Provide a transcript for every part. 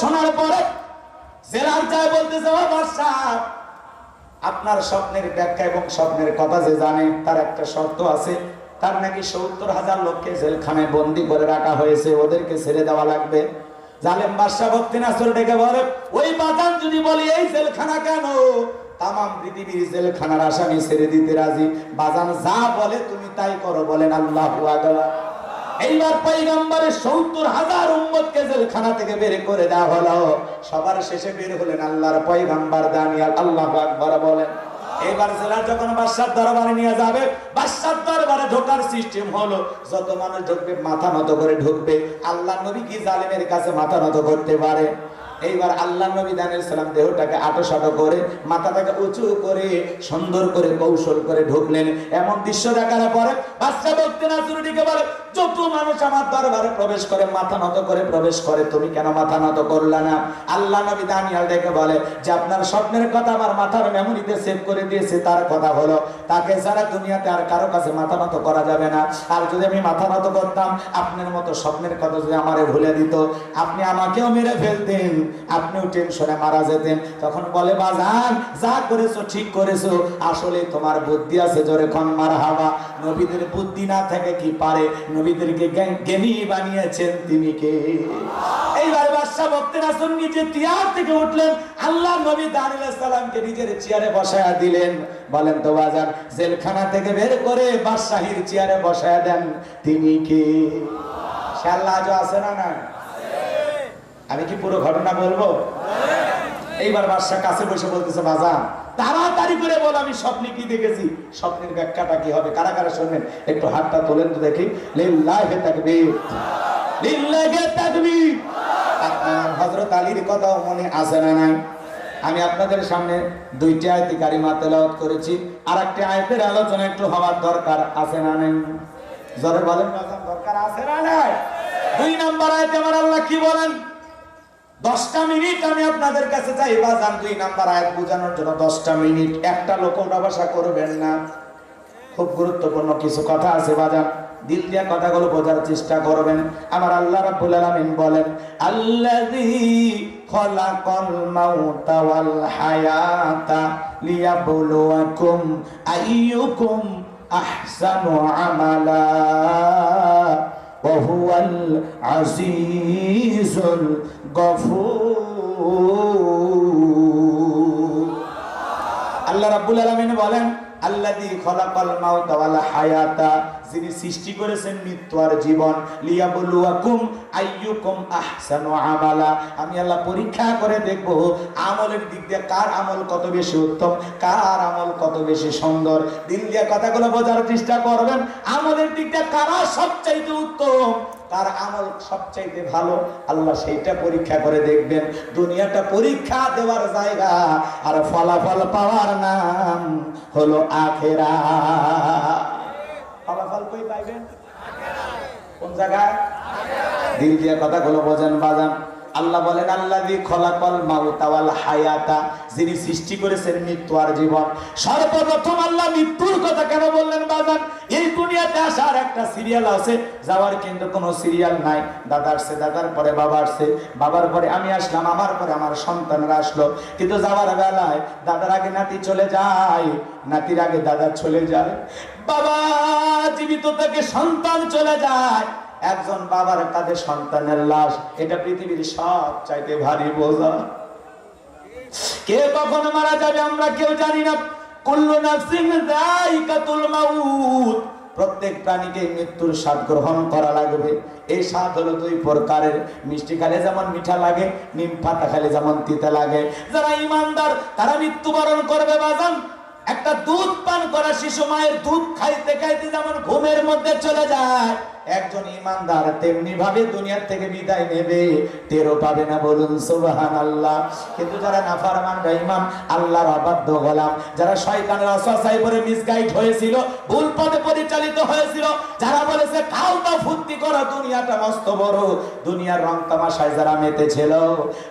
শোনার পরে জেলার ও বাদশাহ, আপনার স্বপ্নের ব্যাখ্যা এবং স্বপ্নের কথা যে জানে, তার একটা শর্ত আছে। তার নাকি সত্তর হাজার লোককে জেলখানায় বন্দি করে রাখা হয়েছে, ওদেরকে ছেড়ে দেওয়া লাগবে। জালেম বাদশাহ ভক্তি নাসর ডেকে বলে, ওই বাজান যদি বলি, এই জেলখানা কেন? তামাম পৃথিবীর জেলখানার আসামি ছেড়ে দিতে রাজি। বাজান যা বলে তুমি তাই করো, বলেন আল্লাহ এইবার পাইগাম্বারের সত্তর হাজার উম্মতকে জেলখানা থেকে বের করে দেওয়া হলো। সবার শেষে বের হলেন আল্লাহর পাইগাম্বার দানিয়াল। আল্লাহ আকবার বলেন। এবার জেলার যখন বাদশার দরবারে নিয়ে যাবে, বাদশার দরবারে ঢোকার সিস্টেম হলো, যত মানুষ ঢুকবে, মাথা নত করে ঢুকবে। আল্লাহ নবী কি জালিমের কাছে মাথা নত করতে পারে? এইবার আল্লাহ নবী দানের সালাম দেহটাকে আটো সাটো করে, মাথাটাকে উঁচু করে, সুন্দর করে কৌশল করে ঢুকলেন। এমন দৃশ্য দেখার পরে বাচ্চা বলতে না বলে, যত মানুষ আমার দরবারে প্রবেশ করে, মাথা নত করে প্রবেশ করে, তুমি কেন মাথা নত করলে না? আল্লাহ নবী দানিয়াল ডেকে বলে, যে আপনার স্বপ্নের কথা আমার মাথার মেমোরিতে সেভ করে দিয়েছে, তার কথা হলো, তাকে ছাড়া দুনিয়াতে আর কারও কাছে মাথা নত করা যাবে না। আর যদি আমি মাথা নত করতাম, আপনার মতো স্বপ্নের কথা যদি আমারে ভুলে দিত, আপনি আমাকেও মেরে ফেলতেন। আপনিও টেনশনে মারা যেতেন। তখন বলে, বাজান, যা করেছ ঠিক করেছ। আসলে তোমার বুদ্ধি আছে জোরে খন মার হাওয়া নবীদের বুদ্ধি না থাকে কি পারে? নবীদেরকে জ্ঞান- বানিয়েছেন তিনি কে? এইবার বাদশাহ ভক্তের আসন নিজে তিয়ার থেকে উঠলেন। আল্লাহ নবী দানিল সালামকে নিজের চেয়ারে বসায়া দিলেন। বলেন, তো বাজান, জেলখানা থেকে বের করে বাদশাহীর চেয়ারে বসায়া দেন। তিনি কে? সে আল্লাহ আজও আছে না না আমি কি পুরো ঘটনা বলব? এইবার বাদশাহ কাছে বসে বলতেছে, বাজান, তাড়াতাড়ি করে বল, আমি স্বপ্নে কি দেখেছি? স্বপ্নের ব্যাখ্যাটা কি হবে? কারা কারা শুনবেন একটু হাতটা তোলেন তো দেখি। লিল্লাহি তাকবীর। লিল্লাহি আপনার হযরত আলীর কথাও মনে আছে না নাই? আমি আপনাদের সামনে দুইটি আয়াতি কারিমা তেলাওয়াত করেছি। আর একটি আয়াতের আলোচনা একটু হওয়ার দরকার আছে না নাই? জোরে বলেন দরকার আছে না নাই? দুই নাম্বার আয়াতে আমার আল্লাহ কি বলেন? দশটা মিনিট আমি আপনাদের কাছে চাই, বাজান দুই নাম্বার আয়াত বোঝানোর জন্য। দশটা মিনিট, একটা লোক ভাষা করবেন না। খুব গুরুত্বপূর্ণ কিছু কথা আছে, বাজান। দিল দিয়া কথাগুলো বোঝার চেষ্টা করবেন। আমার আল্লাহ রাব্বুল আলামিন বলেন, আল্লাযী খলাকাল মাউতা ওয়াল হায়াতা লিয়াবলুয়াকুম আইয়ুকুম আহসানু আমালা। وهو العزيز الغفور আল্লাহ রাব্বুল আলামিন বলেন মৃত্যু আর জীবন আমি আল্লাহ পরীক্ষা করে দেখব, আমলের দিক দিয়ে কার আমল কত বেশি উত্তম, কার আমল কত বেশি সুন্দর। দিল দিয়ে কথাগুলো বোঝার চেষ্টা করবেন, আমলের দিক দিয়ে কারা সবচাইতে উত্তম? তার আমল সবচাইতে ভালো। আল্লাহ সেইটা পরীক্ষা করে দেখবেন। দুনিয়াটা পরীক্ষা দেওয়ার জায়গা আর ফলাফল পাওয়ার নাম হলো আখেরা। ফলাফল কই পাইবেন? কোন জায়গায়? দিল দিয়ে কথাগুলো বোঝেন, বাজান। আল্লাহ বলেন আল্লাহ খলাকল মাউতা ওয়াল হায়াতা যিনি সৃষ্টি করেছেন মৃত্যু আর জীবন। সর্বপ্রথম আল্লাহ মৃত্যুর কথা কেন বললেন বাজান? এই দুনিয়াতে আসার একটা সিরিয়াল আছে, যাওয়ার কিন্তু কোনো সিরিয়াল নাই। দাদা আসছে, দাদার পরে বাবা আসছে। বাবার পরে আমি আসলাম, আমার পরে আমার সন্তানরা আসলো। কিন্তু যাওয়ার বেলায় দাদার আগে নাতি চলে যায়, নাতির আগে দাদা চলে যায়। বাবা, জীবিত থেকে সন্তান চলে যায়। একজন বাবার কাঁধে সন্তানের লাশ, এটা পৃথিবীর সব চাইতে ভারী বোঝা। কে কখন মারা যাবে আমরা কেউ জানি না। প্রত্যেক প্রাণীকে মৃত্যুর স্বাদ গ্রহণ করা লাগবে। এই স্বাদ হলো দুই প্রকারের। মিষ্টি খালে যেমন মিঠা লাগে, নিম পাতা খালে যেমন তিতা লাগে। যারা ইমানদার, তারা মৃত্যুবরণ করবে বাজান। একটা দুধ পান করা শিশু মায়ের দুধ খাইতে খাইতে যেমন ঘুমের মধ্যে চলে যায়। একজন ইমানদার তেমনি ভাবে দুনিয়ার থেকে বিদায় নেবে টেরো পাবে না বলুন সুবহান আল্লাহ কিন্তু যারা নাফারমান ইমাম, আল্লাহর অবাধ্য গোলাম, যারা শয়তানের অসহায় করে মিসগাইড হয়েছিল, ভুল পথে পরিচালিত হয়েছিল, যারা বলেছে খাও তা ফুর্তি করো, দুনিয়াটা মস্ত বড়। দুনিয়ার রং তামাশায় যারা মেতেছিল,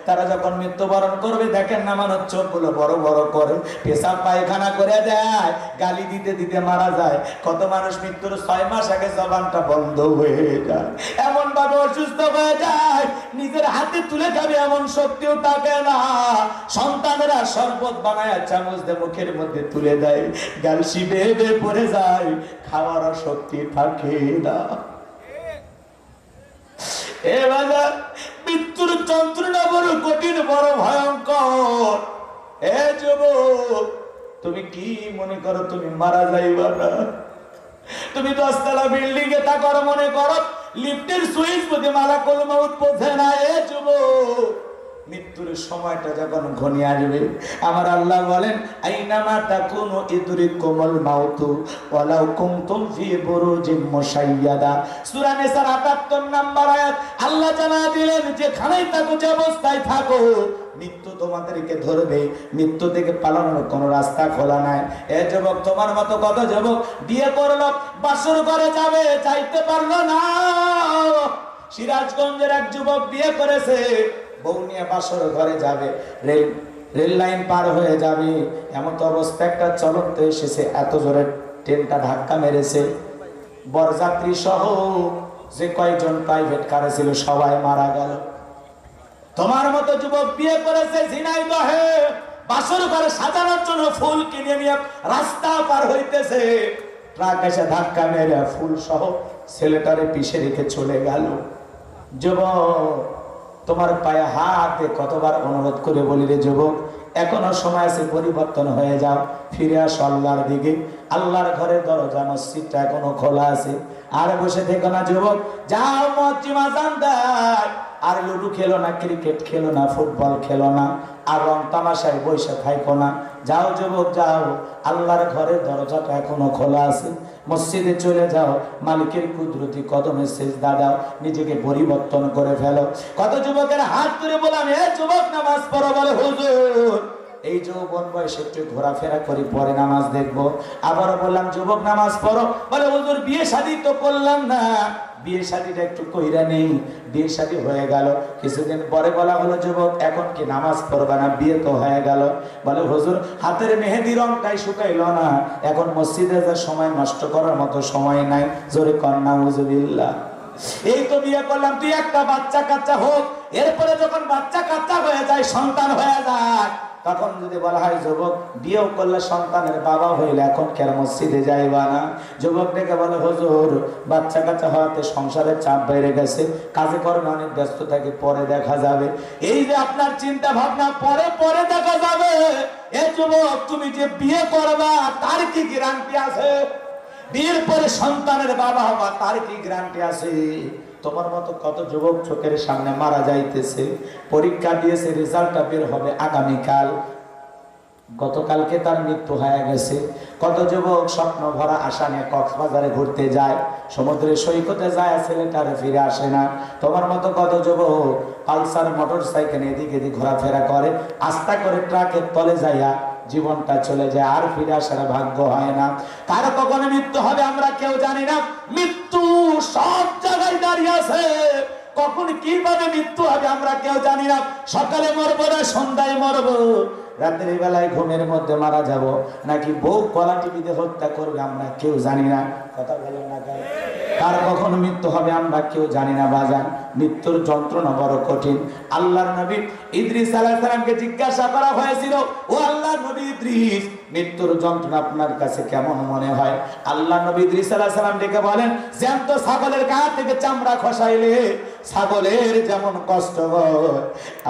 তারা যখন মৃত্যুবরণ করবে, দেখেন না মানুষ চোখগুলো বড় বড় করে, পেশাব পায়খানা করে দেয়, গালি দিতে দিতে মারা যায়। কত মানুষ মৃত্যুর ছয় মাস আগে জবানটা বন্ধ হয়ে যায়। এমন ভাবে অসুস্থ হয়ে যায়, নিজের হাতে তুলে এমন শক্তিও থাকে না। সন্তানেরা শরবত বানায় চামচ মুখের মধ্যে তুলে দেয়। গালসি বেয়ে পড়ে যায়, খাওয়ার শক্তি থাকে না। মৃত্যুর যন্ত্রণা বড় কঠিন, বড় ভয়ঙ্কর। এ যুবক, তুমি কি মনে করো তুমি মারা যাইবা না? তুমি দশতলা বিল্ডিং এ করো মনে করো লিফটের সুইচ বুঝে মালা কলমা পৌঁছে না, এ যুবক। মৃত্যুর সময়টা যখন ঘনিয়ে আসবে, আমার আল্লাহ বলেন, আইনামা তাকুনু ইদরিকুমুল মাউতু ওয়ালাউ কুনতুম ফি বুরুজিম মুশাইয়াদা। সূরা নিসার 78 নাম্বার আয়াত, আল্লাহ জানা দিলেন যে খানাই থাকো, যে অবস্থায় থাকো, মৃত্যু তোমাদেরকে ধরবে। মৃত্যু থেকে পালানোর কোনো রাস্তা খোলা নাই। এ যুবক, তোমার মতো কত যুবক বিয়ে করল, বাসর করে যাবে চাইতে পারল না। সিরাজগঞ্জের এক যুবক বিয়ে করেছে। বউ নিয়ে বাসর ঘরে যাবে। রেল রেল লাইন পার হয়ে যাবে। এমন তো অবস্থা, একটা চলন্ত এসেছে। এত জোরে ট্রেনটা ধাক্কা মেরেছে। বরযাত্রী সহ যে কয়েকজন প্রাইভেট কারে ছিল, সবাই মারা গেল। তোমার মতো যুবক বিয়ে করেছে ঝিনাইদহে বাসর ঘরে সাজানোর জন্য ফুল কিনে নিয়ে রাস্তা পার হইতেছে। ট্রাক এসে ধাক্কা মেরে ফুল সহ ছেলেটারে পিছে রেখে চলে গেল। যুবক তোমার পায়ে হাত কতবার অনুরোধ করে বলিলে, যুবক, এখনও সময় আছে, পরিবর্তন হয়ে যাও, ফিরে আসো আল্লাহর দিকে। আল্লাহর ঘরের দরজা, মসজিদটা এখনও খোলা আছে। আর বসে থেকো না, যুবক, যাও মজ্জিমা আর লুডু খেলো না, ক্রিকেট খেলো না, ফুটবল খেলো না, আর রং তামাশায় বসে থাইকো না। যাও যুবক, যাও, আল্লাহর ঘরের দরজাটা এখনও খোলা আছে। মসজিদে চলে যাও, মালিকের কুদরতি কদমে শেষ দাদাও নিজেকে পরিবর্তন করে ফেলো। কত যুবকের হাত তুলে বললাম, এ যুবক, নামাজ পড়ো, বলে, হুজুর। এই যৌবন বয়সে একটু ঘোরাফেরা করি, পরে নামাজ দেখব। আবারও বললাম, যুবক, নামাজ পড়ো। বলে, হুজুর, বিয়ে শাদী তো করলাম না। বিয়ে শাদীটা একটু কইরা নেই বিয়ে শাদী হয়ে গেল। কিছুদিন পরে বলা হলো, যুবক, এখন কি নামাজ পড়বা না? বিয়ে তো হয়ে গেল। বলে, হুজুর, হাতের মেহেদি রংটাই শুকাইল না। এখন মসজিদে যা সময় নষ্ট করার মতো সময় নাই। জোরে কন্যা হুজুবিল্লাহ এই তো বিয়ে করলাম, তুই একটা বাচ্চা কাচ্চা হোক। এরপরে যখন বাচ্চা কাচ্চা হয়ে যায়, সন্তান হয়ে যায় তখন যদি বলা হয়, যুবক, বিয়েও করলে সন্তানের বাবা হইলে এখন কেন মসজিদে যাইবা না? যুবক ডেকে বলে, হুজুর, বাচ্চা কাচ্চা হওয়াতে সংসারের চাপ বেড়ে গেছে, কাজে কর্মে অনেক ব্যস্ত থাকে পরে দেখা যাবে। এই যে আপনার চিন্তা ভাবনা, পরে পরে দেখা যাবে। এ যুবক, তুমি যে বিয়ে করবা, তার কি গ্যারান্টি আছে? বিয়ের পরে সন্তানের বাবা হবা, তার কি গ্যারান্টি আছে? তোমার মতো কত যুবক চোখের সামনে মারা যাইতেছে, পরীক্ষা দিয়েছে, রেজাল্টটা বের হবে আগামীকাল। গতকালকে তার মৃত্যু হয়ে গেছে। কত যুবক স্বপ্ন ভরা আশা নিয়ে কক্সবাজারে ঘুরতে যায়, সমুদ্রের সৈকতে যায়, ছেলেটারে ফিরে আসে না। তোমার মতো কত যুবক পালসার মোটর সাইকেল এদিক এদিক ঘোরাফেরা করে, আস্তা করে ট্রাকের তলে যাইয়া জীবনটা চলে যায়, আর ফিরে আসার ভাগ্য হয় না। কার কখনো মৃত্যু হবে আমরা কেউ জানি না। মৃত্যু সব জায়গায় দাঁড়িয়ে আছে। কখন কীভাবে মৃত্যু হবে আমরা কেউ জানি না। সকালে মরবো না, সন্ধ্যায় মরবো। রাতের বেলায় ঘুমের মধ্যে মারা যাব। নাকি বউ কলা টিভিতে হত্যা করবে আমরা কেউ জানি না। কথা বলেন না? কার কখন মৃত্যু হবে আমরা কেউ জানি না, বাজান। মৃত্যুর যন্ত্রণা বড় কঠিন। আল্লাহর নবী ইদ্রিস আলাইহিস সালামকে জিজ্ঞাসা করা হয়েছিল, ও আল্লাহর নবী ইদ্রিস মৃত্যুর যন্ত্রণা আপনার কাছে কেমন মনে হয়? আল্লাহ নবী সালাম ডেকে বলেন, জ্যান্ত ছাগলের গা থেকে চামড়া খসাইলে ছাগলের যেমন কষ্ট হয়,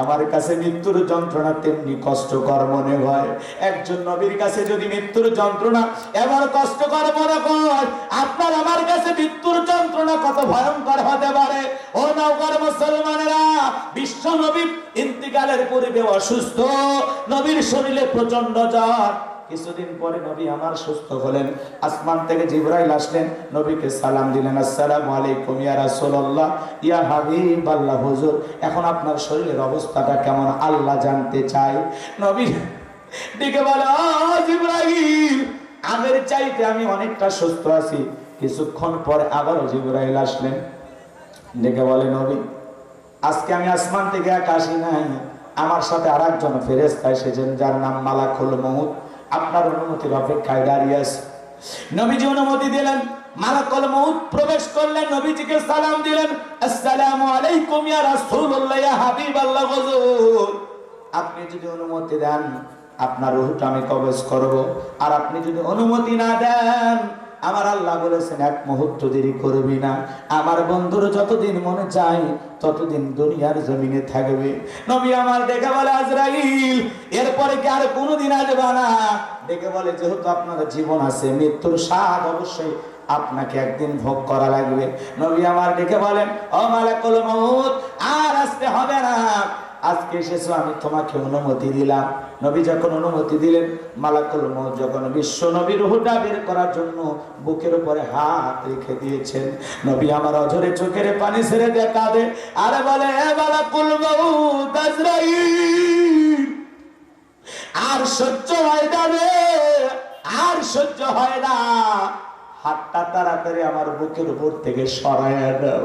আমার কাছে মৃত্যুর যন্ত্রণা তেমনি কষ্টকর মনে হয়। একজন নবীর কাছে যদি মৃত্যুর যন্ত্রণা এমন কষ্টকর মনে হয়, আপনার আমার কাছে মৃত্যুর যন্ত্রণা কত ভয়ঙ্কর হতে পারে? ও নৌকর মুসলমানেরা, বিশ্ব নবী ইন্তিকালের পূর্বে অসুস্থ, নবীর শরীরে প্রচণ্ড জ্বর। কিছুদিন পরে নবী আমার সুস্থ হলেন। আসমান থেকে জিব্রাইল আসলেন, নবীকে সালাম দিলেন, আসসালামু আলাইকুম ইয়া রাসূলুল্লাহ, ইয়া হাবিব আল্লাহ হুজুর, এখন আপনার শরীরের অবস্থাটা কেমন? আল্লাহ জানতে চাই নবী ডেকে বলে, "ও জিব্রাইল, আগের চাইতে আমি অনেকটা সুস্থ আছি। কিছুক্ষণ পরে আবারও জিব্রাইল আসলেন। ডেকে বলে, নবী, আজকে আমি আসমান থেকে এক আসি নাই। আমার সাথে আর একজন ফেরেস্তা এসেছেন, যার নাম মালাকুল মহুদ আপনার অনুমতির অপেক্ষায় দাঁড়িয়ে আছে। নবীজি অনুমতি দিলেন প্রবেশ করলেন, নবীজিকে সালাম দিলেন আপনি যদি অনুমতি দেন, আপনার রুহটা আমি কবজ করব। আর আপনি যদি অনুমতি না দেন আমার আল্লাহ বলেছেন, এক মুহূর্ত দেরি করবি না। আমার বন্ধুর যতদিন মনে চাই ততদিন দুনিয়ার জমিনে থাকবে। নবী আমার দেখে বলে, আজরাইল, এরপরে কি আর কোনোদিন আসবে না? দেখে বলে, যেহেতু আপনার জীবন আছে, মৃত্যুর স্বাদ অবশ্যই আপনাকে একদিন ভোগ করা লাগবে। নবী আমার ডেকে বলেন, ও মালাকুল মউত, আর আসতে হবে না। আজকে এসেছ, আমি তোমাকে অনুমতি দিলাম। নবী যখন অনুমতি দিলেন, মালাকুল মউত যখন বিশ্ব নবীর হুটা বের করার জন্য বুকের উপরে হাত রেখে দিয়েছেন, নবী আমার অঝরে চোখের পানি ছেড়ে দিয়ে কাঁদে। আরে বলে মালাকুল মউত আর সহ্য হয় না রে, আর সহ্য হয় না। হাতটা তাড়াতাড়ি আমার বুকের উপর থেকে সরায় দাও।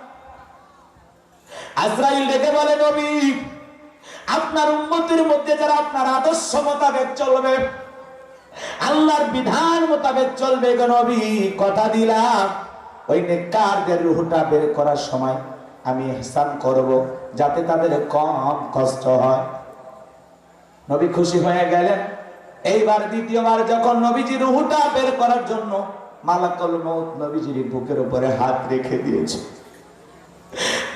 আজরাইল ডেকে বলে, নবী, আপনার উম্মতের মধ্যে যারা আপনার আদর্শ মোতাবেক চলবে, আল্লাহর বিধান মোতাবেক চলবে নবী, কথা দিলাম। ওই নেককারদের রুহটা বের করার সময় আমি হাসান করব যাতে তাদের কম কষ্ট হয়। নবী খুশি হয়ে গেলেন। এইবার দ্বিতীয়বার যখন নবীজি রুহুটা বের করার জন্য মালাকল মৌত নবীজির বুকের উপরে হাত রেখে দিয়েছে।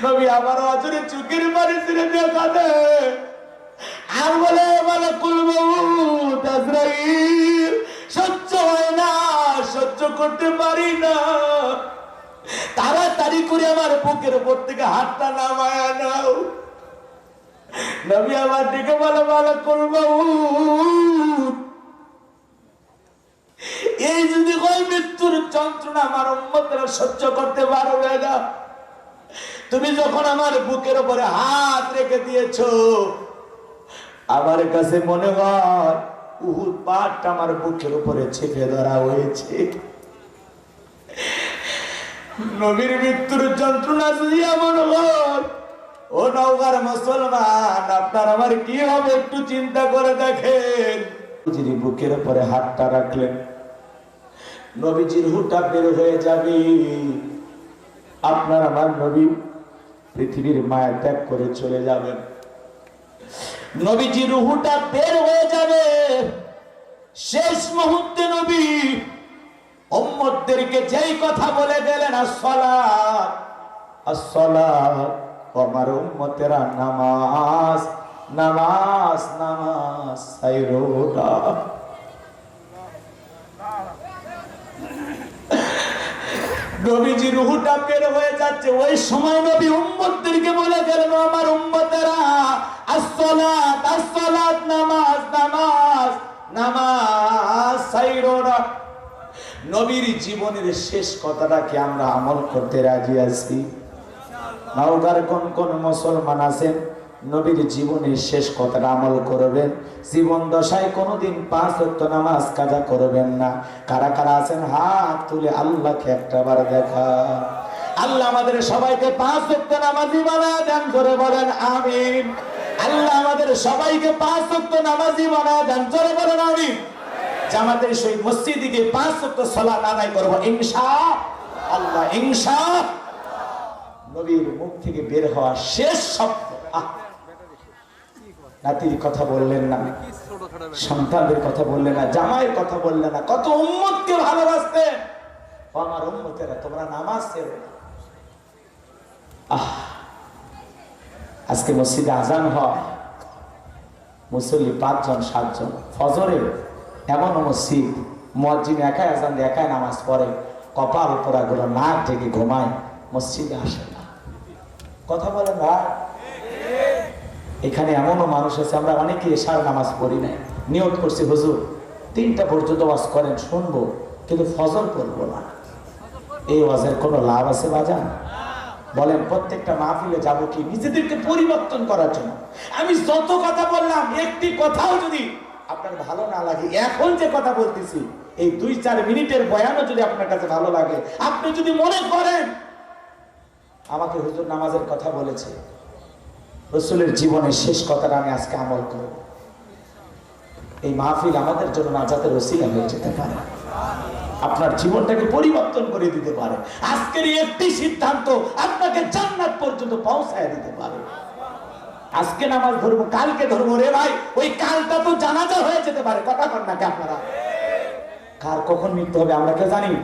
নবী আবার অজরে চুকের পানি ছিঁড়ে দিয়ে কাঁদে। আর বলে মৌত আজরাইল, সহ্য হয় না, সহ্য করতে পারি না। তাড়াতাড়ি করে আমার বুকের উপর থেকে হাতটা নামায় নাও। নবী আমার দিকে বলে বলে করব এই যদি হয় মৃত্যুর যন্ত্রণা আমার উম্মতরা সহ্য করতে পারবে না। তুমি যখন আমার বুকের উপরে হাত রেখে দিয়েছ, আমার কাছে মনে হয় উহুদ পাটটা আমার বুকের উপরে চেপে ধরা হয়েছে। নবীর মৃত্যুর যন্ত্রণা যদি এমন হয়, ও নৌকার মুসলমান, আপনার আমার কি হবে একটু চিন্তা করে দেখেন। যিনি বুকের উপরে হাতটা রাখলেন। নবীজির হুটা বের হয়ে যাবে। আপনার আমার নবী পৃথিবীর মায়া ত্যাগ করে চলে যাবেন নবীজি রুহুটা বের হয়ে যাবে। শেষ মুহূর্তে নবী উম্মতদেরকে যেই কথা বলে গেলেন আসসালাত আসসালাত আমার উম্মতেরা, নামাজ নামাজ নামাজ সাইরোটা নবীজি রুহুটা বের হয়ে যাচ্ছে। ওই সময় নবী উম্মতদেরকে বলে গেলেন আমার উম্মতেরা, আসসালাত আসসালাত, নামাজ নামাজ নামাজ সাইরোরা নবীর জীবনের শেষ কথাটাকে আমরা আমল করতে রাজি আছি? নওগার কোন কোন মুসলমান আছেন? নবীর জীবনের শেষ কথাটা আমল করবেন। জীবন দশায় কোনোদিন পাঁচ ওয়াক্ত নামাজ কাজা করবেন না। কারা কারা আছেন? হাত তুলে আল্লাহকে একটা বার দেখা। আল্লাহ আমাদের সবাইকে পাঁচ ওয়াক্ত নামাজি বানায় দেন করে বলেন, আমিন। আল্লাহ আমাদের সবাইকে পাঁচ ওয়াক্ত নামাজি বানায় দেন করে বলেন, আমিন। জামাতের সেই মসজিদে পাঁচ ওয়াক্ত সালাত আদায় করব, ইনশা আল্লাহ, ইনশা নবীর মুখ থেকে বের হওয়া শেষ শব্দ। আহ। নাতির কথা বললেন না, সন্তানদের কথা বললেন না, জামাইয়ের কথা বললেন না। কত উম্মতকে ভালোবাসতে ও আমার উম্মতেরা, তোমরা নামাজ ছেড়ো। আহ, আজকে মসজিদে আজান হয়। মুসল্লি পাঁচজন, সাতজন। ফজরে এমন মসজিদ মসজিদ একাই আজান দিয়ে, একাই নামাজ পড়ে। কপাল পোড়া গুলো নাক ঢেকে ঘুমায়, মসজিদে আসে না। কথা বলে না এখানে এমনও মানুষ আছে, আমরা অনেকে এশার নামাজ পড়ি নাই। নিয়ত করছি, হুজুর, তিনটা পর্যন্ত ওয়াজ করেন, শুনব, কিন্তু ফজর পড়ব না। এই ওয়াজের কোনো লাভ আছে বাজান? বলেন, প্রত্যেকটা মাহফিলে যাব কি? নিজেদেরকে পরিবর্তন করার জন্য। আমি যত কথা বললাম, একটি কথাও যদি আপনার ভালো না লাগে, এখন যে কথা বলতেছি, এই দুই, চার মিনিটের বয়ানও যদি আপনার কাছে ভালো লাগে, আপনি যদি মনে করেন, আমাকে হুজুর নামাজের কথা বলেছে রসুলের জীবনের শেষ কথাটা আমি আজকে আমল করব। এই মাহফিল আমাদের জন্য নাজাতের ওসিলা হয়ে যেতে পারে। আপনার জীবনটাকে পরিবর্তন করে দিতে পারে। আজকের একটি সিদ্ধান্ত আপনাকে জান্নাত পর্যন্ত পৌঁছায় দিতে পারে। আজকে নামাজ ধরবো, কালকে ধরবো। রে ভাই, ওই কালটা তো জানাজা হয়ে যেতে পারে। কথা কর নাকি আপনারা? কার কখন মৃত্যু হবে আমরা কেউ জানি?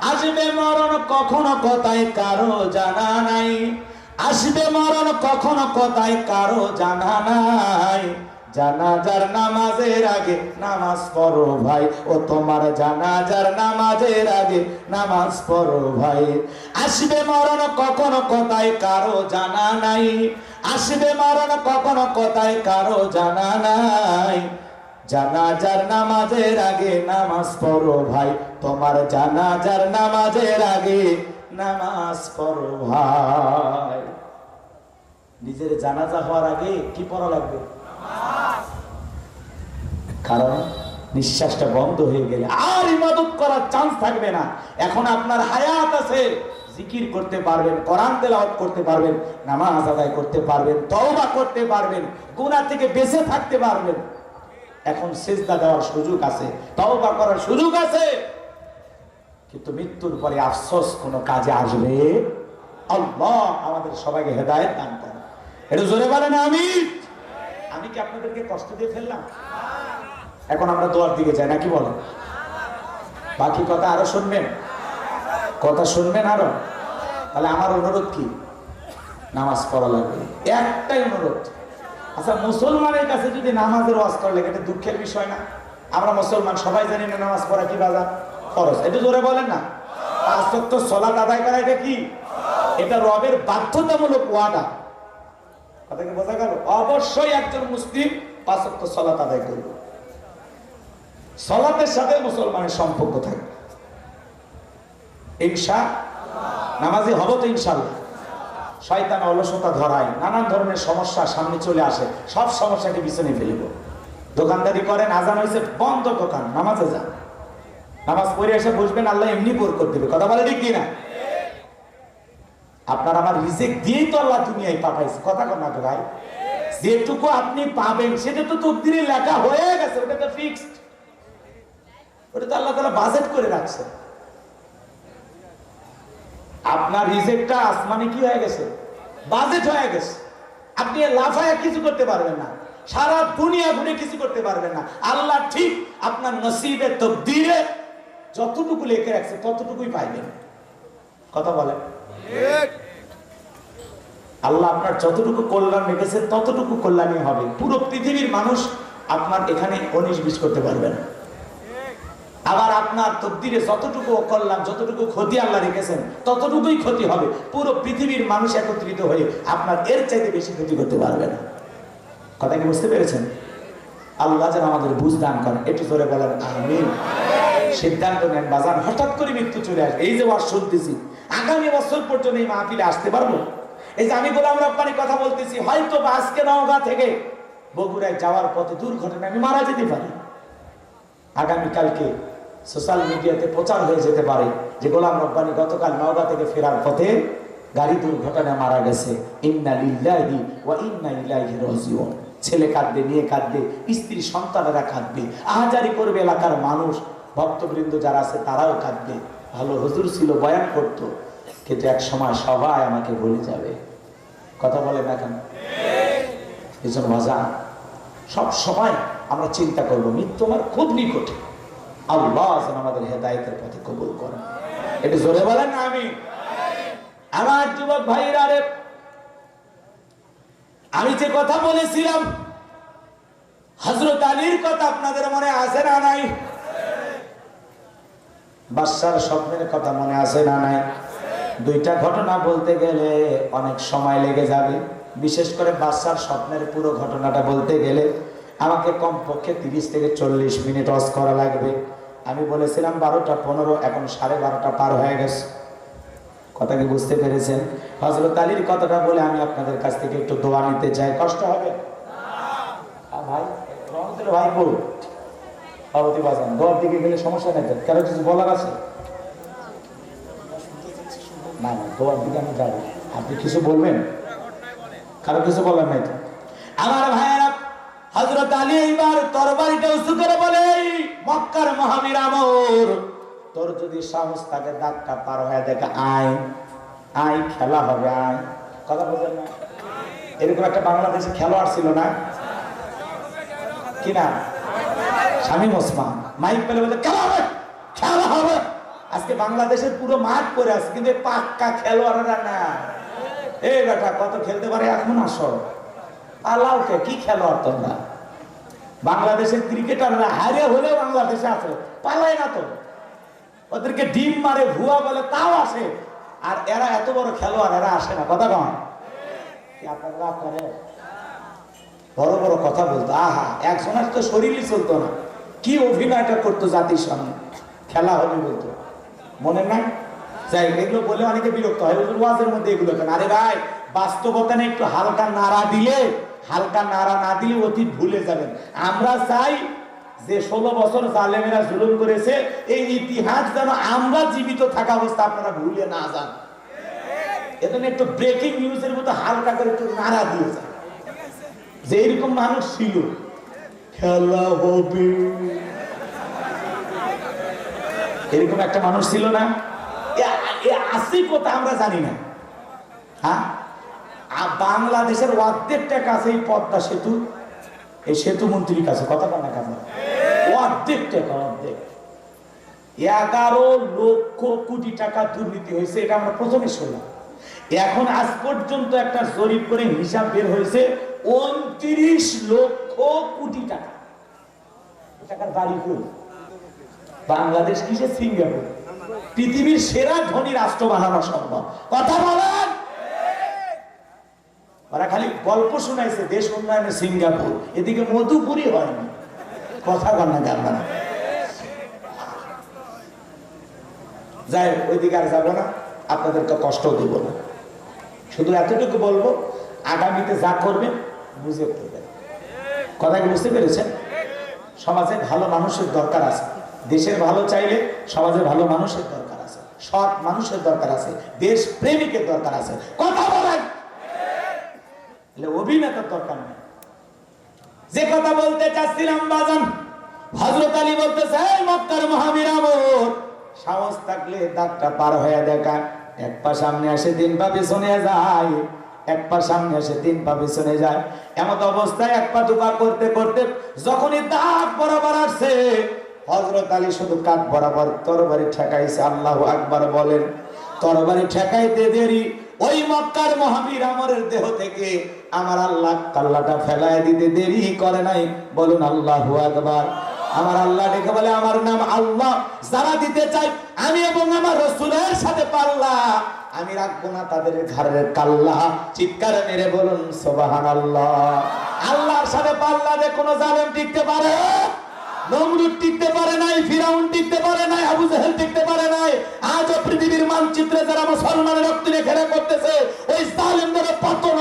আসবে মরণ কখনো কথায় কারও জানা নাই। আসবে মরণ কখনো কথায় কারও জানা নাই। জানাজার নামাজের আগে নামাজ পড়ো ভাই। ও তোমার জানাজার নামাজের আগে নামাজ পড়ো ভাই। আসবে মরণ কখনো কথায় কারও জানা নাই। আসবে মরণ কখনো কথায় কারও জানা নাই। জানাজার নামাজের আগে নামাজ পড়ো ভাই। তোমার জানাজার নামাজের আগে নামাজ পড়ো ভাই। নিজের জানাজা হওয়ার আগে কি পড়া লাগবে? কারণ নিঃশ্বাসটা বন্ধ হয়ে গেলে আর ইবাদত করার চান্স থাকবে না। এখন আপনার হায়াত আছে। জিকির করতে পারবেন, কোরআন তেলাওয়াত করতে পারবেন, নামাজ আদায় করতে পারবেন, তওবা করতে পারবেন, গুনাহ থেকে বেঁচে থাকতে পারবেন। এখন সেজদা দেওয়ার সুযোগ আছে, তওবা করার সুযোগ আছে। কিন্তু মৃত্যুর পরে আফসোস, কোনো কাজে আসবে? আল্লাহ আমাদের সবাইকে হেদায়েত দান করে এটা জোরে বলেন আমি আমি কি আপনাদেরকে কষ্ট দিয়ে ফেললাম? এখন আমরা দোয়ার দিকে যাই, নাকি বলেন? বাকি কথা আরও শুনবেন? কথা শুনবেন আরও? তাহলে আমার অনুরোধ কি? নামাজ পড়া লাগবে। একটাই অনুরোধ। আচ্ছা মুসলমানের কাছে যদি নামাজের ওয়াজ করলে এটা দুঃখের বিষয় না। আমরা মুসলমান, সবাই জানি না নামাজ পড়া কি বাজার। খরচ একটু জোরে বলেন না। পাঁচ ওয়াক্ত সলাত আদায় করা এটা কি? এটা রবের বাধ্যতামূলক ওয়াদা। কথা কি বোঝা গেল? অবশ্যই একজন মুসলিম পাঁচ ওয়াক্ত সলাত আদায় করবে। সলাতের সাথে মুসলমানের সম্পর্ক থাকবে। ইনশা নামাজি হব তো ইনশাল্লাহ। শয়তান অলসতা ধরায়, নানান ধরনের সমস্যা সামনে চলে আসে। সব সমস্যাকে পিছনে ফেলব। দোকানদারি করেন, আজান হয়েছে বন্ধ দোকান, নামাজে যান। নামাজ পড়ে এসে বসবেন, আল্লাহ এমনি পর করে দেবে। কথা বলে ঠিক কিনা? আপনার আমার রিজেক্ট দিয়েই তো আল্লাহ দুনিয়ায় পাঠাইছে। কথা কর না তো ভাই। যেটুকু আপনি পাবেন, সেটা তো তকদিরে লেখা হয়ে গেছে, ওটা তো ফিক্সড ওটা তো আল্লাহ তালা বাজেট করে রাখছে। আপনার রিজেক্টটা আসমানে কি হয়ে গেছে? বাজেট হয়ে গেছে। আপনি লাফায় কিছু করতে পারবেন না। সারা দুনিয়া ঘুরে কিছু করতে পারবেন না। আল্লাহ ঠিক আপনার নসিবে তকদিরে যতটুকু লেখে রাখছে ততটুকুই পাইবেন কথা বলেন। আল্লাহ আপনার যতটুকু কল্যাণ রেখেছে ততটুকু কল্যাণই হবে। পুরো পৃথিবীর মানুষ আপনার এখানে বিশ করতে পারবে না। আবার আপনার তকদিরে যতটুকু অকল্যাণ যতটুকু ক্ষতি আল্লাহ রেখেছেন ততটুকুই ক্ষতি হবে। পুরো পৃথিবীর মানুষ একত্রিত হয়ে আপনার এর চাইতে বেশি ক্ষতি করতে পারবে না। কথা কি বুঝতে পেরেছেন? আল্লাহ যেন আমাদের বুঝ দান করেন। একটু জোরে বলেন আমিন। সিদ্ধান্ত নেন বাজার হঠাৎ করে মৃত্যু চলে আসে। এই যে ওয়াজ শুনতেছি, আগামী বছর পর্যন্ত এই মাহফিলে আসতে পারব? এই যে আমি গোলাম রব্বানি কথা বলতেছি, হয়তো বা আজকে নওগাঁ থেকে বগুড়ায় যাওয়ার পথে দুর্ঘটনা, আমি মারা যেতে পারি। আগামীকালকে সোশ্যাল মিডিয়াতে প্রচার হয়ে যেতে পারে যে গোলাম রব্বানি গতকাল নওগাঁ থেকে ফেরার পথে গাড়ি দুর্ঘটনায় মারা গেছে। ইন্না লিল্লাহি ওয়া ইন্না ইলাইহি রাজিউন। ছেলে কাঁদবে, মেয়ে কাঁদবে, স্ত্রী সন্তানেরা কাঁদবে, আহাজারি করবে এলাকার মানুষ। ভক্তবৃন্দ যারা আছে, তারাও কাঁদবে। ভালো হুজুর ছিল, বয়ান করত, কিন্তু এক সময় সবাই আমাকে ভুলে যাবে। কথা বলে না কেন? এই জন্য মজা। সব সময় আমরা চিন্তা করব, মৃত্যু আমার খুব নিকটে। আল্লাহ যেন আমাদের হেদায়তের পথে কবুল করেন। একটু জোরে বলেন না আমি আমার যুবক ভাইরা রে, আমি যে কথা বলেছিলাম হজরত আলীর কথা আপনাদের মনে আছে না নাই? বাচ্চার স্বপ্নের কথা মনে আছে না নাই? দুইটা ঘটনা বলতে গেলে অনেক সময় লেগে যাবে। বিশেষ করে বাচ্চার স্বপ্নের পুরো ঘটনাটা বলতে গেলে আমাকে কমপক্ষে তিরিশ থেকে চল্লিশ মিনিট অস করা লাগবে। আমি বলেছিলাম বারোটা পনেরো, এখন সাড়ে বারোটা পার হয়ে গেছে। কথা কি বুঝতে পেরেছেন? হজরত আলীর কথাটা বলে আমি আপনাদের কাছ থেকে একটু দোয়া নিতে চাই। কষ্ট হবে? ভাই ভাই পার্বতী বাজান দোয়ার দিকে গেলে সমস্যা নেই কারও কিছু বলার আছে? না না দোয়ার দিকে আমি যাব। আপনি কিছু বলবেন? কারও কিছু বলার নাই আমার ভাইয়েরা হজরত আলী এইবার তরবারিটা উঁচু করে বলে মক্কার মহাবীর আমর, তোর যদি সাহস থাকে দাগটা পার হয়ে দেখে, আয় আয়, খেলা হবে, আয়। কথা বলছেন না? এরকম একটা বাংলাদেশে খেলোয়াড় ছিল না? কি শামীম ওসমান। মাইক পেলে বলে, খেলা হবে খেলা হবে। আজকে বাংলাদেশের পুরো মাঠ করে আছে, কিন্তু পাক্কা খেলোয়াড়রা না। এই বেটা কত খেলতে পারে এখন আসো পালাও কে, কি খেলোয়াড় তোমরা? বাংলাদেশের ক্রিকেটাররা হারিয়ে হলেও বাংলাদেশে আছে, পালায় না তো। ওদেরকে ডিম মারে, ভুয়া বলে, তাও আসে। আর এরা এত বড় খেলোয়াড়, এরা আসে না, কথা কন। করে? বড় বড় কথা বলতো। আহা একজনের তো শরীরই চলতো না। কি অভিনয়টা করতো জাতির সামনে? খেলা হবে বলতো। মনে নাই? যাই এগুলো বলে অনেকে বিরক্ত হয়। ওয়াজের মধ্যে এগুলো কেন? আরে ভাই, বাস্তবতা নিয়ে একটু হালকা নাড়া দিলে, হালকা নাড়া না দিলে অতীত ভুলে যাবেন। আমরা চাই যে ষোলো বছর জালেমেরা জুলুম করেছে, এই ইতিহাস যেন আমরা জীবিত থাকা অবস্থা আপনারা ভুলে না যান। এজন্য একটু ব্রেকিং নিউজের মতো হালকা করে একটু নাড়া দিয়ে যায় যে এরকম মানুষ ছিল খেলা হবে। এরকম একটা মানুষ ছিল না? আসি কথা আমরা জানি না। হ্যাঁ? বাংলাদেশের অর্ধেকটা টাকা আছে এই পদ্মা সেতু, এই সেতু মন্ত্রীর কাছে, কথা বল না কেন? অর্ধেক টাকা অর্ধেক। এগারো লক্ষ কোটি টাকা দুর্নীতি হয়েছে, এটা আমরা প্রথমে শুনলাম। এখন আজ পর্যন্ত একটা জরিপ করে হিসাব বের হয়েছে উনত্রিশ লক্ষ কোটি টাকা। টাকার বাড়ি কই বাংলাদেশ কিসে সিঙ্গাপুর? পৃথিবীর সেরা ধনী রাষ্ট্র বানানো সম্ভব কথা বলেন। ওরা খালি গল্প শোনাইছে, দেশ উন্নয়নে সিঙ্গাপুর। এদিকে মধুপুরি হয়নি। কথা বল না না। যাই ওইদিকে আর যাব না। আপনাদেরকে কষ্ট দেব না। শুধু এতটুকু বলব, আগামীতে যা করবেন বুঝে কথা কি বুঝতে পেরেছেন? সমাজে ভালো মানুষের দরকার আছে। দেশের ভালো চাইলে সমাজে ভালো মানুষের দরকার আছে। সৎ মানুষের দরকার আছে। দেশ প্রেমিকের দরকার আছে। কথা বলেন! অভিনেতার দরকার নেই। যে কথা বলতে চাচ্ছিলাম, বাজান হজরত আলী বলতেছে, "এই মক্কার সাহস থাকলে দাগটা পার হয়ে দেখা। এক পা সামনে আসে, তিন পা পিছনে যায়। এক পা সামনে আসে, তিন পা পিছনে যায়। এমত অবস্থায় এক পা দুপা করতে করতে যখনই দাগ বরাবর আসছে হজরত আলী শুধু কাঠ বরাবর তরবারি ঠেকাইছে, আল্লাহ আকবার বলেন, তরবারি ঠেকাইতে দেরি, ওই মক্কার মহাবীর আমরের দেহ থেকে আমার আল্লাহ কাল্লাটা ফেলায় দিতে দেরি করে নাই, বলুন আল্লাহু আকবার। আমার আল্লাহ ডেকে বলে, আমার নাম আল্লাহ, যারা দিতে চাই আমি এবং আমার রসুলের সাথে পাল্লা। আমি রাখব না তাদের ঘরের কাল্লা। চিৎকারে মেরে বলুন সোবাহান আল্লাহ আল্লাহর সাথে পাল্লা যে কোনো জালেম টিকতে পারে? নাই, ফিরাউন টিকতে পারে নাই টিকতে পারে নাই। আজও পৃথিবীর মানচিত্রে যারা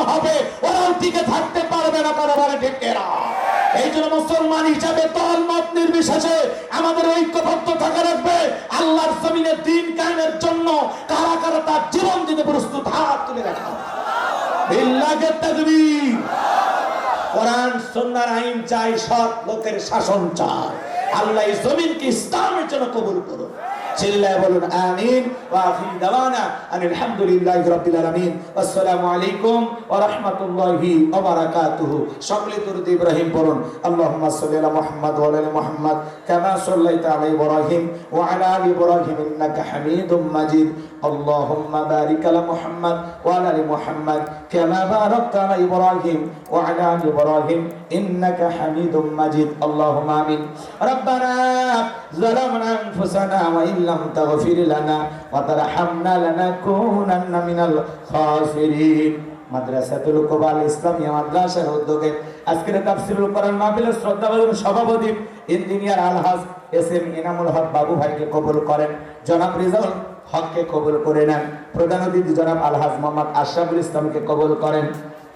হবে। ওরাও টিকে থাকতে পারবে না কারও বারে টিকেরা এই জন্য মুসলমান হিসাবে দল, মত নির্বিশেষে আমাদের ঐক্যবদ্ধ থাকা রাখবে আল্লাহর জমিনে দিন কায়েমের জন্য কারা কারা তার জীবন দিতে প্রস্তুত হাত তুলে রাখা। বিল্লাহে তাকবীর। কোরআন সন্ন্যার আইন চাই, সৎ লোকের শাসন চাই। আল্লাহ জমিনকে ইসলামের জন্য কবুল করুন চিল্লায় বলুন আমিন ওয়া আখির দাওয়ানা আনিল হামদুলিল্লাহি রাব্বিল আলামিন আসসালামু আলাইকুম ওয়া রাহমাতুল্লাহি ওয়া বারাকাতুহু সকলে দরুদ ইব্রাহিম পড়ুন আল্লাহুম্মা সাল্লি আলা মুহাম্মদ ওয়া আলা মুহাম্মদ কামা সাল্লাইতা আলা ইব্রাহিম ওয়া আলা আলি ইব্রাহিম ইন্নাকা হামিদুম মাজিদ اللهم بارك على محمد وعلى ال محمد كما باركت على ابراهيم وعلى ال ابراهيم انك حميد مجيد اللهم امين ربنا ظلمنا انفسنا وان لم تغفر لنا وترحمنا لنكونن من الخاسرين মাদ্রাসাতুল কোবাল ইসলামিয়া মাদ্রাসার উদ্যোগে আজকের তাফসিরুল কোরআন মাহফিলের শ্রদ্ধাভাজন সভাপতি engineer Alhaj S M Inamul Haque Babu ভাইকে কবুল করেন জনাব রিজাউল হককে কবুল করে নেন। প্রধান অতিথি জনাব আলহাজ মোহাম্মদ আশরাফুল ইসলামকে কবুল করেন।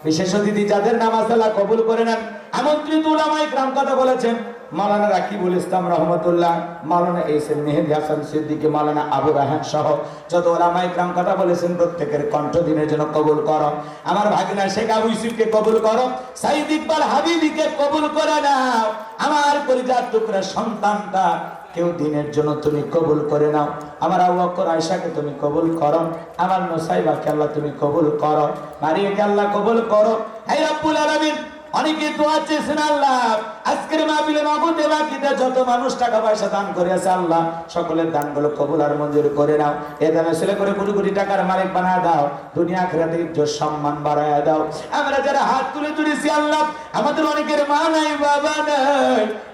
বিশেষ অতিথি যাদের নামাজ আল্লাহ কবুল করে নেন। আমন্ত্রিত উলামায়ে ইকরাম কথা বলেছেন, মাওলানা রাকিবুল ইসলাম রহমতুল্লাহ, মাওলানা এস এম মেহেদি হাসান সিদ্দিকী, মাওলানা আবু রাহান সহ যত ওলামা গ্রাম কথা বলেছেন, প্রত্যেকের কণ্ঠ দিনের জন্য কবুল করো। আমার ভাগিনা শেখ আবু ইউসুফকে কবুল করো, সাইদ ইকবাল হাবিবিকে কবুল করে নাও। আমার পরিজাত টুকরা সন্তানটা কেউ দিনের জন্য তুমি কবুল করে নাও। আমার আবু বকর আয়েশাকে তুমি কবুল করো। আমার নোসাইবাকে আল্লাহ তুমি কবুল করো। মারিয়াকে আল্লাহ কবুল করো। হে রব্বুল আলামিন অনেকে চেয়েছেন, আল্লাহ, আজকের মাহফিলে বাকিতে যত মানুষ টাকা পয়সা দান করেছে আল্লাহ, সকলের দানগুলো কবুল আর মঞ্জুর করে নাও। এ দানে ছেলে করে কোটি কোটি টাকার মালিক বানায় দাও। দুনিয়া ইজ্জত সম্মান বাড়ায় দাও। আমরা যারা হাত তুলে তুলেছি, আল্লাহ, আমাদের অনেকের মা নাই, বাবা নাই।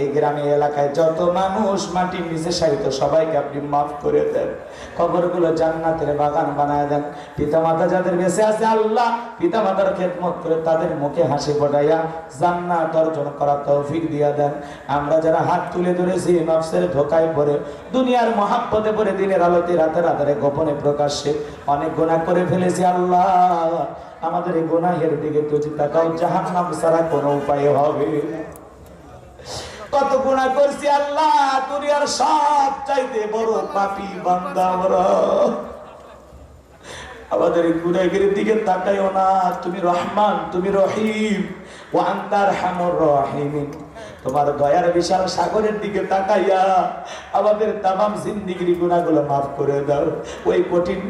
এই গ্রামে এলাকায় যত মানুষ মাটির নিচে সারিত সবাইকে আপনি মাফ করে দেন। কবরগুলো জান্নাতের বাগান বানায় দেন। পিতা মাতা যাদের বেঁচে আছে, আল্লাহ পিতা মাতার খেদমত করে তাদের মুখে হাসি ফোটাইয়া জান্নাত অর্জন করার তৌফিক দিয়া দেন। আমরা যারা হাত তুলে ধরেছি, নফসের ধোকায় পড়ে, দুনিয়ার মহাব্বতে পড়ে, দিনের আলোতে রাতে রাতে গোপনে প্রকাশ্যে অনেক গোনা করে ফেলেছি, আল্লাহ। আমাদের এই গুনাহের দিকে তুই তাকাও, জাহান্নাম ছাড়া কোনো উপায় হবে। কত গুণা করছি আল্লাহ, দুনিয়ার সব চাইতে বড় পাপি বান্দা আমরা। আমাদের এই দিকে তাকাইও না, তুমি রহমান, তুমি রহিম। ও আন্তার হামর রহিমিন। তোমার দয়ার বিশাল সাগরের দিকে তাকাইয়া আমাদের তামাম জিন্দিগির গুণাগুলো মাফ করে দাও। ওই কঠিন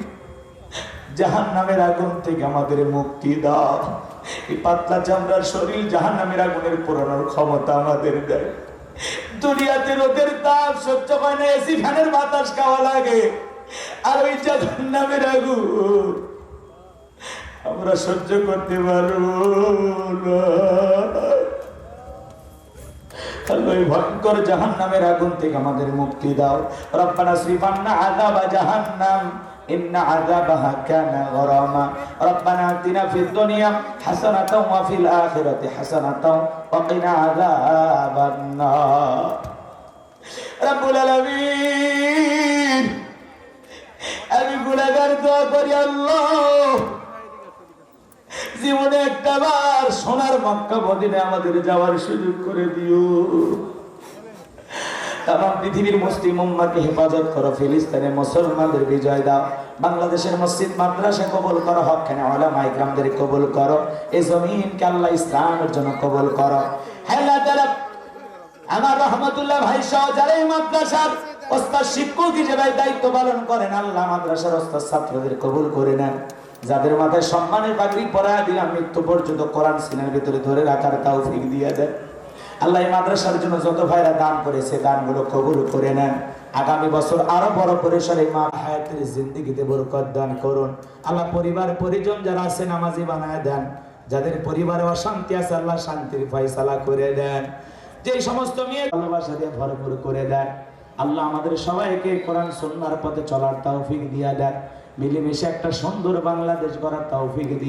জাহান নামের আগুন থেকে আমাদের মুক্তি দাও। এই পাতলা চামড়ার শরীর জাহান নামের আগুনের পুরানোর ক্ষমতা আমাদের দেয়। দুনিয়াতে রোদের তাপ সহ্য হয় না এসি ফ্যানের বাতাস খাওয়া লাগে। আর ওই জাহান নামের আগুন, আমরা সহ্য করতে পারব ভয়ঙ্কর জাহান নামের আগুন থেকে আমাদের মুক্তি দাও। রব্বানা শ্রীফান্না আযাবা জাহান্নাম। إن عذابها كان غراما ربنا آتنا في الدنيا حسنة وفي الآخرة حسنة وقنا عذاب النار رب العالمين আমি গুণাগার দোয়া করি আল্লাহ জীবনে একটা বার সোনার মক্কা মদিনে আমাদের যাওয়ার সুযোগ করে দিও তাম পৃথিবীর মুসলিম উম্মাকে হেফাজত করো, ফিলিস্তিনের মুসলমানদের বিজয় দাও। বাংলাদেশের মসজিদ, মাদ্রাসা কবুল করো, হকখানে ওলামা ইকরামদের কবুল করো। এই জমিনকে আল্লাহ ইসলামের জন্য কবুল করো। আল্লাহ তাআলা আমার রহমতুল্লাহ ভাই সহ যারা এই মাদ্রাসার ওস্তাদ শিক্ষক হিসেবে দায়িত্ব পালন করেন, আল্লাহ মাদ্রাসার ওস্তাদ ছাত্রদের কবুল করে নেন। যাদের মাথায় সম্মানের পাগড়ি পরায় দিলাম, মৃত্যু পর্যন্ত কোরআন সিনের ভিতরে ধরে রাখার তৌফিক দিয়ে দেন। আল্লাহ এই মাদ্রাসার জন্য যত ভাইরা দান করেছে, দানগুলো কবুল করে নেন। আগামী বছর আরও বড় পরিসরে মা হায়াতের জিন্দিগিতে বরকত দান করুন। আল্লাহ পরিবার, পরিজন যারা আছে, নামাজি বানায় দেন। যাদের পরিবারে অশান্তি আছে, আল্লাহ শান্তির ফয়সালা করে দেন। যে সমস্ত মেয়ে ভালোবাসা দিয়ে ভরপুর করে দেন। আল্লাহ আমাদের সবাইকে কোরআন সন্ন্যার পথে চলার তৌফিক দিয়া দেন। মিলেমিশে একটা সুন্দর বাংলাদেশ গড়ার তৌফিক দিয়ে